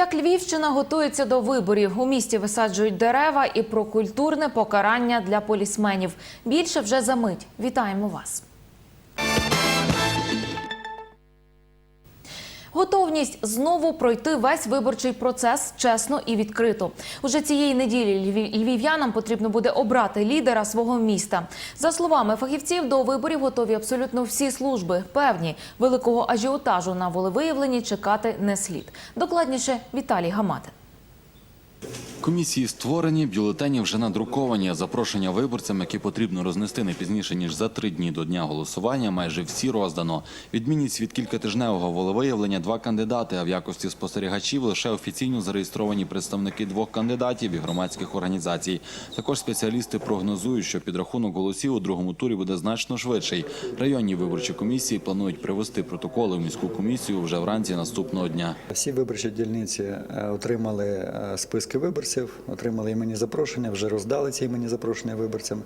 Як Львівщина готується до виборів, у місті висаджують дерева і про культурне покарання для полісменів. Більше вже за мить. Вітаємо вас. Готовність знову пройти весь виборчий процес чесно і відкрито. Уже цієї неділі львів'янам потрібно буде обрати лідера свого міста. За словами фахівців, до виборів готові абсолютно всі служби. Певні великого ажіотажу на волевиявленні чекати не слід. Докладніше Віталій Гаматин. Комісії створені, бюлетені вже надруковані. Запрошення виборцям, які потрібно рознести не пізніше ніж за три дні до дня голосування, майже всі роздано. Відмінність від кількатижневого волевиявлення два кандидати, а в якості спостерігачів лише офіційно зареєстровані представники двох кандидатів і громадських організацій. Також спеціалісти прогнозують, що підрахунок голосів у другому турі буде значно швидший. Районні виборчі комісії планують привести протоколи в міську комісію вже вранці наступного дня. Всі виборчі дільниці е, отримали е, списки виборців, отримали іменні запрошення, вже роздали ці іменні запрошення виборцям.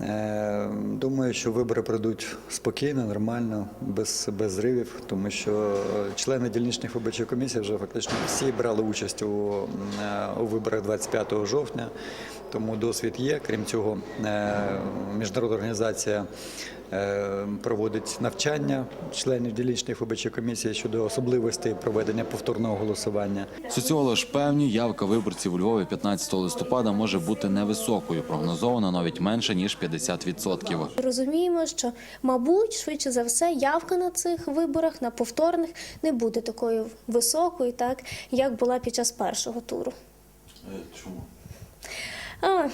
Е, Думаю, що вибори пройдуть спокійно, нормально, без, без зривів, тому що члени дільничних виборчих комісій вже фактично всі брали участь у, е, у виборах 25 жовтня, тому досвід є. Крім цього, е, міжнародна організація проводить навчання членів дільничних виборчих комісій щодо особливостей проведення повторного голосування. Соціологи ж певні, явка виборців у Львові 15 листопада може бути невисокою. Прогнозовано навіть менше ніж 50%. Розуміємо, що, мабуть, швидше за все, явка на цих виборах, на повторних, не буде такою високою, так як була під час першого туру. Чому? А,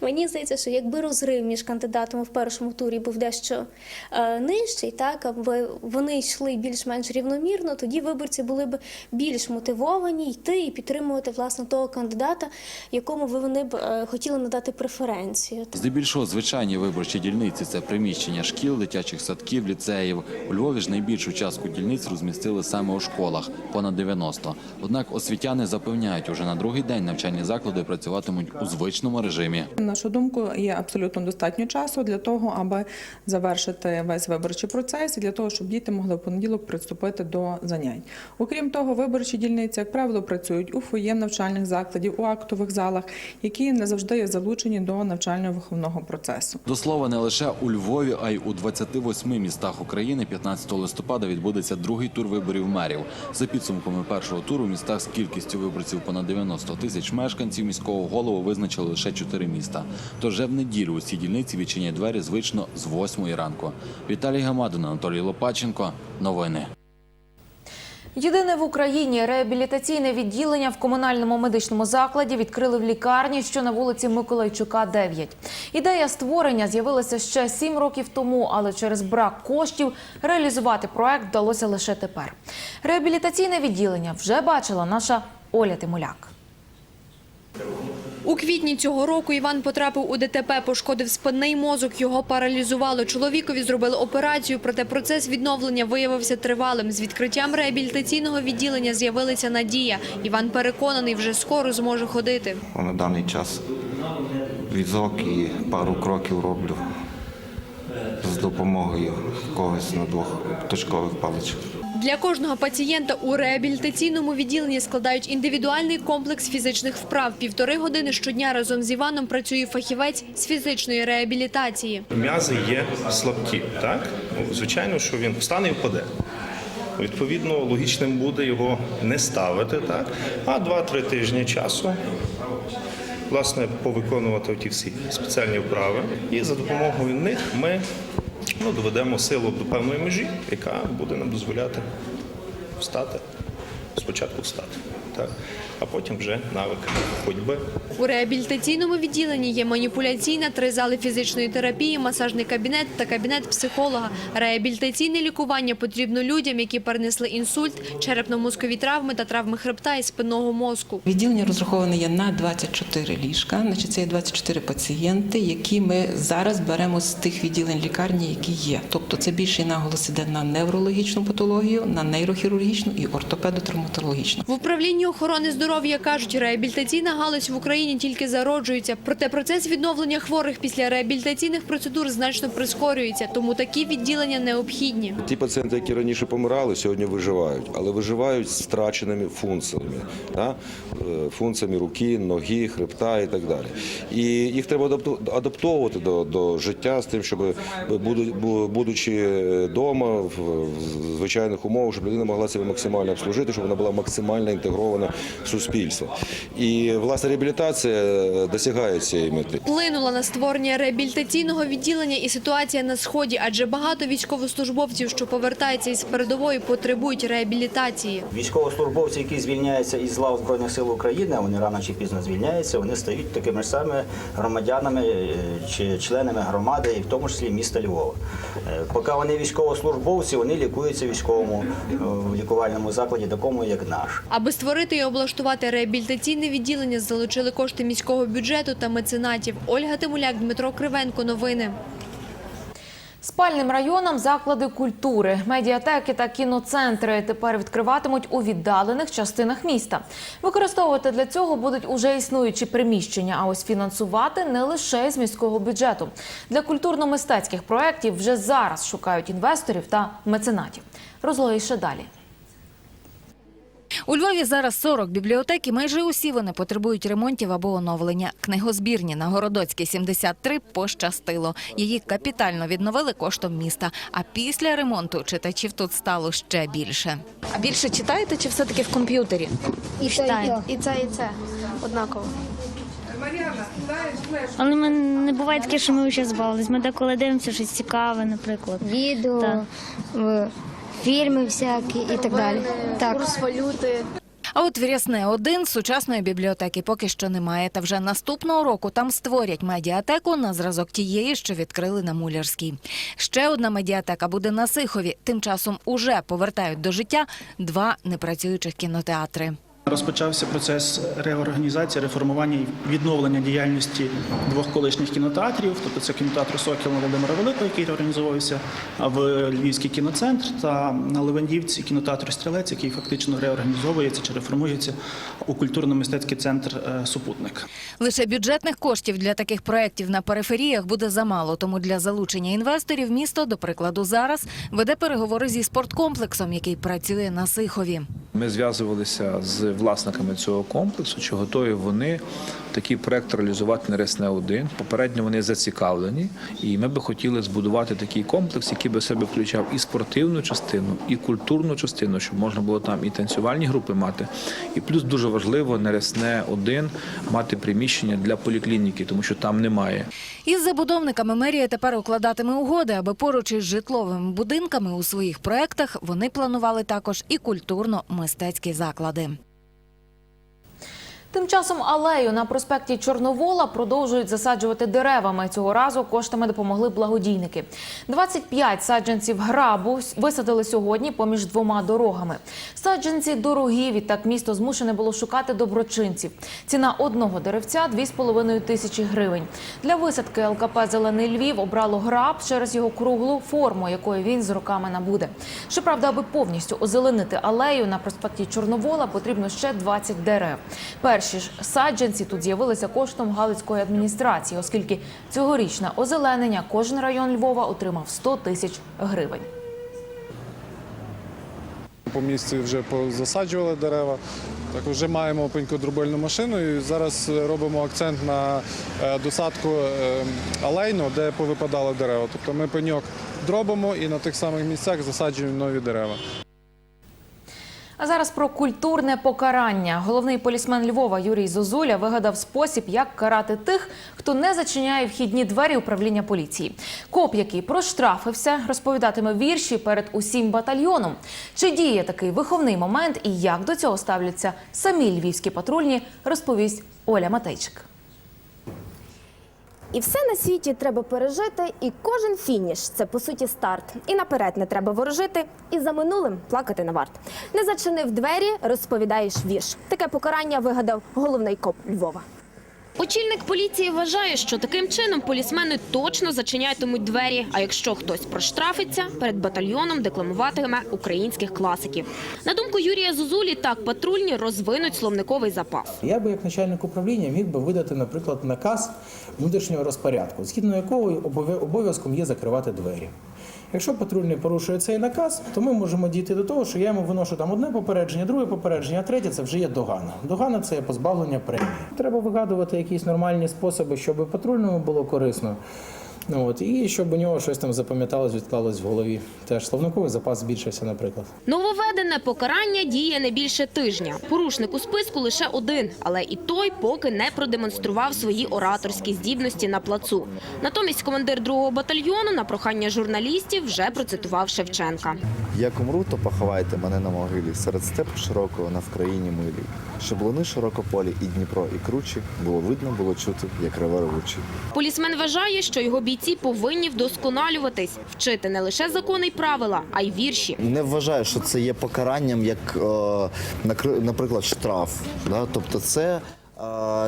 мені здається, що якби розрив між кандидатами в першому турі був дещо е, нижчий, так аби вони йшли більш-менш рівномірно, тоді виборці були б більш мотивовані йти і підтримувати власне того кандидата, якому ви вони б е, хотіли надати преференцію. Здебільшого звичайні виборчі дільниці це приміщення шкіл, дитячих садків, ліцеїв. У Львові ж найбільшу частку дільниць розмістили саме у школах понад 90. Однак освітяни запевняють, уже на другий день навчальні заклади працюватимуть у звичному режимі. На нашу думку, є абсолютно достатньо часу для того, аби завершити весь виборчий процес і для того, щоб діти могли в понеділок приступити до занять. Окрім того, виборчі дільниці, як правило, працюють у фоє навчальних закладів, у актових залах, які не завжди є залучені до навчально-виховного процесу. До слова, не лише у Львові, а й у 28 містах України 15 листопада відбудеться другий тур виборів мерів. За підсумками першого туру в містах з кількістю виборців понад 90 тисяч мешканців міського голову визначили лише чотири міста. Тож вже в неділю усі дільниці відчинять двері звично з 8 ранку. Віталій Гамадин, Анатолій Лопаченко. Новини. Єдине в Україні реабілітаційне відділення в комунальному медичному закладі відкрили в лікарні, що на вулиці Миколайчука, 9. Ідея створення з'явилася ще сім років тому, але через брак коштів реалізувати проект вдалося лише тепер. Реабілітаційне відділення вже бачила наша Оля Тимуляк. У квітні цього року Іван потрапив у ДТП, пошкодив спинний мозок, його паралізувало. Чоловікові зробили операцію, проте процес відновлення виявився тривалим. З відкриттям реабілітаційного відділення з'явилася надія. Іван переконаний, вже скоро зможе ходити. На даний час візок і пару кроків роблю з допомогою когось на двох точкових паличок. Для кожного пацієнта у реабілітаційному відділенні складають індивідуальний комплекс фізичних вправ. Півтори години щодня разом з Іваном працює фахівець з фізичної реабілітації. М'язи є слабкі, так? Ну, Звичайно, що він встане і впаде. Відповідно, логічним буде його не ставити, так? А 2-3 тижні часу, власне, повиконувати ті всі спеціальні вправи. І за допомогою них ми ну, доведемо силу до певної межі, яка буде нам дозволяти встати. Спочатку встати, так? а потім вже навик ходьби. У реабілітаційному відділенні є маніпуляційна, три зали фізичної терапії, масажний кабінет та кабінет психолога. Реабілітаційне лікування потрібно людям, які перенесли інсульт, черепно-мозкові травми та травми хребта і спинного мозку. Відділення розраховане є на 24 ліжка. Значить, це є 24 пацієнти, які ми зараз беремо з тих відділень лікарні, які є. Тобто це більший наголос іде на неврологічну патологію, на нейрохірургічну і ортопедотравматологічну. В управлінні охорони здоров'я кажуть, реабілітаційна галузь в Україні тільки зароджується. Проте процес відновлення хворих після реабілітаційних процедур значно прискорюється, тому такі відділення необхідні. Ті пацієнти, які раніше помирали, сьогодні виживають, але виживають з втраченими функціями, да? Е, функціями руки, ноги, хребта і так далі. І їх треба адаптовувати до, до життя з тим, щоб будучи вдома в звичайних умовах, щоб людина могла себе максимально обслужити, щоб вона була максимально інтегрована в суспільство. І власне реабілітація досягає цієї мети. Вплинула на створення реабілітаційного відділення і ситуація на сході, адже багато військовослужбовців, що повертаються із передової, потребують реабілітації. Військовослужбовці, які звільняються із лав Збройних сил України, вони рано чи пізно звільняються, вони стають такими ж самими громадянами е, чи членами громади, і в тому числі міста Львова. Е, Поки вони військовослужбовці, вони лікуються в військовому е, в лікувальному закладі, такому як наш. Аби створити і облаштувати реабілітаційне відділення, залучили кошти міського бюджету та меценатів. Ольга Тимуляк, Дмитро Кривенко. Новини. Спальним районам заклади культури, медіатеки та кіноцентри тепер відкриватимуть у віддалених частинах міста. Використовувати для цього будуть уже існуючі приміщення, а ось фінансувати не лише з міського бюджету. Для культурно-мистецьких проєктів вже зараз шукають інвесторів та меценатів. Розлогіше далі. У Львові зараз 40 бібліотек і майже усі вони потребують ремонтів або оновлення. Книгозбірні на Городоцькій 73 пощастило. Її капітально відновили коштом міста. А після ремонту читачів тут стало ще більше. А більше читаєте чи все-таки в комп'ютері? І це, і це, і це однаково. Але ми не буває таке, що ми вже збавились. Ми деколи дивимося щось цікаве, наприклад. Відео, Так. Фільми всякі і так далі. Так. Курс валюти. А от в Рясне один сучасної бібліотеки поки що немає. Та вже наступного року там створять медіатеку на зразок тієї, що відкрили на Мулярській. Ще одна медіатека буде на Сихові. Тим часом уже повертають до життя два непрацюючих кінотеатри. Розпочався процес реорганізації, реформування і відновлення діяльності двох колишніх кінотеатрів. Тобто це кінотеатр Сокіл Володимира Великого, який реорганізовувався в Львівський кіноцентр, та на Левандівці кінотеатр Стрілець, який фактично реорганізовується чи реформується у культурно-мистецький центр е, Супутник. Лише бюджетних коштів для таких проєктів на периферіях буде замало. Тому для залучення інвесторів місто, до прикладу, зараз веде переговори зі спорткомплексом, який працює на Сихові. Ми зв'язувалися з власниками цього комплексу, чи готові вони такий проект реалізувати на Ресне 1 Попередньо вони зацікавлені, і ми би хотіли збудувати такий комплекс, який би себе включав і спортивну частину, і культурну частину, щоб можна було там і танцювальні групи мати. І плюс дуже важливо на Ресне 1 мати приміщення для поліклініки, тому що там немає. Із забудовниками мерія тепер укладатиме угоди, аби поруч із житловими будинками у своїх проектах вони планували також і культурно-мистецькі заклади. Тим часом алею на проспекті Чорновола продовжують засаджувати деревами. Цього разу коштами допомогли благодійники. 25 саджанців грабу висадили сьогодні поміж двома дорогами. Саджанці дорогі, відтак місто змушене було шукати доброчинців. Ціна одного деревця 2,5 тисячі гривень. Для висадки ЛКП Зелений Львів обрало граб через його круглу форму, якої він з роками набуде. Щоправда, аби повністю озеленити алею на проспекті Чорновола, потрібно ще 20 дерев. Перші ж саджанці тут з'явилися коштом Галицької адміністрації, оскільки цьогорічне озеленення кожен район Львова отримав 100 тисяч гривень. По місці вже засаджували дерева. Так вже маємо пенькодробильну машину і зараз робимо акцент на е, досадку е, алейну, де повипадали дерева. Тобто ми пеньок дробимо і на тих самих місцях засаджуємо нові дерева. А зараз про культурне покарання. Головний полісмен Львова Юрій Зозуля вигадав спосіб, як карати тих, хто не зачиняє вхідні двері управління поліції. Коп, який проштрафився, розповідатиме вірші перед усім батальйоном. Чи діє такий виховний момент і як до цього ставляться самі львівські патрульні, розповість Оля Матейчик. І все на світі треба пережити, і кожен фініш це по суті старт. І наперед не треба ворожити, і за минулим плакати не варт. Не зачинив двері, розповідаєш вірш. Таке покарання вигадав головний коп Львова. Очільник поліції вважає, що таким чином полісмени точно зачинятимуть двері. А якщо хтось проштрафиться, перед батальйоном декламуватиме українських класиків. На думку Юрія Зозулі, так патрульні розвинуть словниковий запас. Я би як начальник управління міг би видати, наприклад, наказ внутрішнього розпорядку, згідно якого обов'я- обов'язком є закривати двері. Якщо патрульний порушує цей наказ, то ми можемо дійти до того, що я йому виношу там одне попередження, друге попередження, а третє це вже є догана. Догана це є позбавлення премії. Треба вигадувати якісь нормальні способи, щоб патрульному було корисно. Ну от і щоб у нього щось там запам'яталось, відклалось в голові. Теж словниковий запас збільшився, наприклад. Нововведене покарання діє не більше тижня. Порушник у списку лише один, але і той поки не продемонстрував свої ораторські здібності на плацу. Натомість командир другого батальйону на прохання журналістів вже процитував Шевченка. Як умру, то поховайте мене на могилі серед степу широкого на Вкраїні милій. Щоб луни широкополі і Дніпро, і кручі було видно, було чути, як реве ревучий. Полісмен вважає, що його бійці повинні вдосконалюватись, вчити не лише закони й правила, а й вірші. Не вважаю, що це є покаранням, як, е, наприклад, штраф. Тобто це,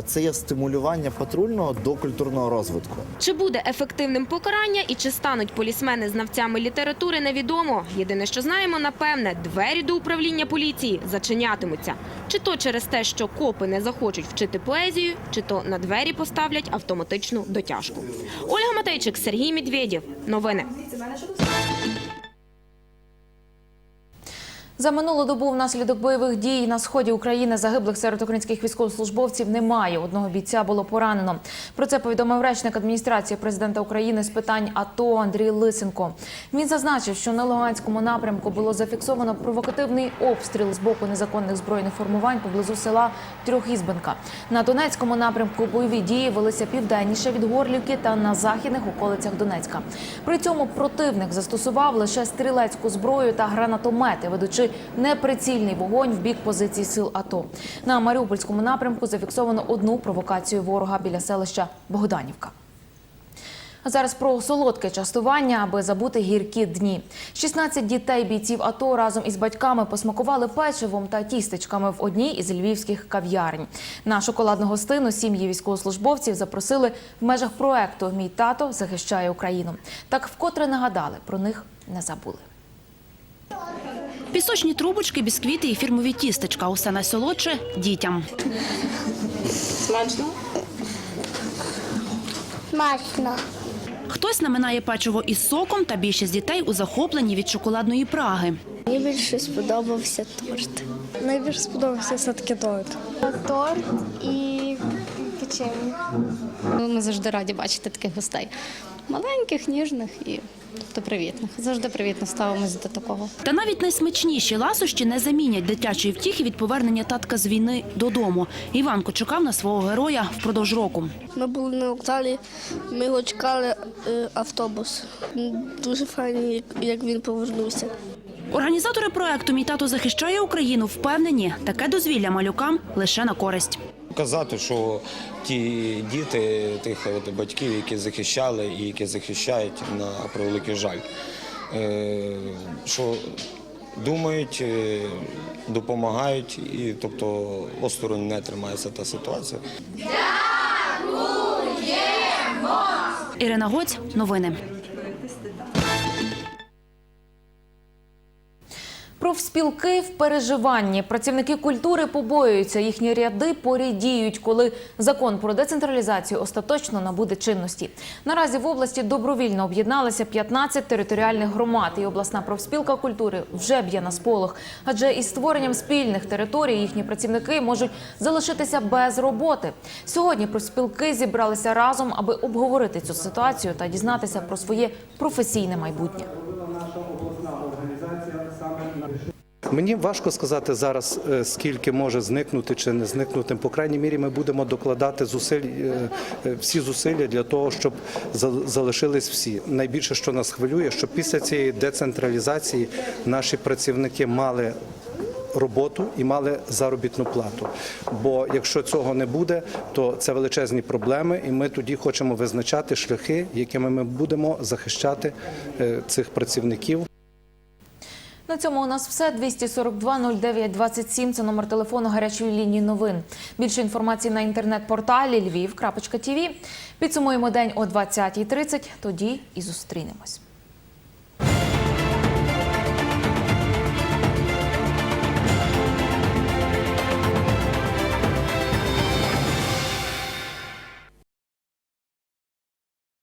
це є стимулювання патрульного до культурного розвитку. Чи буде ефективним покарання і чи стануть полісмени знавцями літератури, невідомо. Єдине, що знаємо, напевне, двері до управління поліції зачинятимуться. Чи то через те, що копи не захочуть вчити поезію, чи то на двері поставлять автоматичну дотяжку. Ольга Матейчик, Сергій Медведєв. Новини. За минулу добу внаслідок бойових дій на сході України загиблих серед українських військовослужбовців немає. Одного бійця було поранено. Про це повідомив речник адміністрації президента України з питань АТО Андрій Лисенко. Він зазначив, що на Луганському напрямку було зафіксовано провокативний обстріл з боку незаконних збройних формувань поблизу села Трьохізбенка. На Донецькому напрямку бойові дії велися південніше від Горлівки та на західних околицях Донецька. При цьому противник застосував лише стрілецьку зброю та гранатомети, ведучи неприцільний вогонь в бік позицій сил АТО. На Маріупольському напрямку зафіксовано одну провокацію ворога біля селища Богданівка. А зараз про солодке частування, аби забути гіркі дні. 16 дітей бійців АТО разом із батьками посмакували печивом та тістечками в одній із львівських кав'ярень. На шоколадну гостину сім'ї військовослужбовців запросили в межах проекту Мій тато захищає Україну. Так вкотре нагадали про них не забули. Пісочні трубочки, бісквіти і фірмові тістечка. Усе найсолодше дітям. Смачно? Смачно. Хтось наминає печиво із соком, та більшість дітей у захопленні від шоколадної праги. Мені більше сподобався торт. Найбільше сподобався все-таки торт. Торт і печення. Ну, Ми завжди раді бачити таких гостей. Маленьких, ніжних і тобто привітних. Завжди привітно ставимося до такого. Та навіть найсмачніші ласощі не замінять дитячої втіхи від повернення татка з війни додому. Іванко чекав на свого героя впродовж року. Ми були на вокзалі, ми його чекали е, автобус. Дуже файний, як, як він повернувся. Організатори проекту Мій тато захищає Україну впевнені, таке дозвілля малюкам лише на користь. Казати, що ті діти тих от батьків, які захищали і які захищають на превеликий жаль, е, що думають, е, допомагають, і тобто осторонь не тримається та ситуація. Ірина Гоць, новини. Профспілки в переживанні. Працівники культури побоюються. Їхні ряди порідіють, коли закон про децентралізацію остаточно набуде чинності. Наразі в області добровільно об'єдналися 15 територіальних громад. І обласна профспілка культури вже б'є на сполох. Адже із створенням спільних територій їхні працівники можуть залишитися без роботи. Сьогодні профспілки зібралися разом, аби обговорити цю ситуацію та дізнатися про своє професійне майбутнє. Мені важко сказати зараз, е, скільки може зникнути чи не зникнути. По крайній мірі, ми будемо докладати зусиль, е, е, всі зусилля для того, щоб за- залишились всі. Найбільше, що нас хвилює, що після цієї децентралізації наші працівники мали. Роботу і мали заробітну плату. Бо якщо цього не буде, то це величезні проблеми, і ми тоді хочемо визначати шляхи, якими ми будемо захищати цих працівників. На цьому у нас все. 242 09 27 – це номер телефону гарячої лінії новин. Більше інформації на інтернет-порталі Львів.тв. Підсумуємо день о 20.30, тоді і зустрінемось.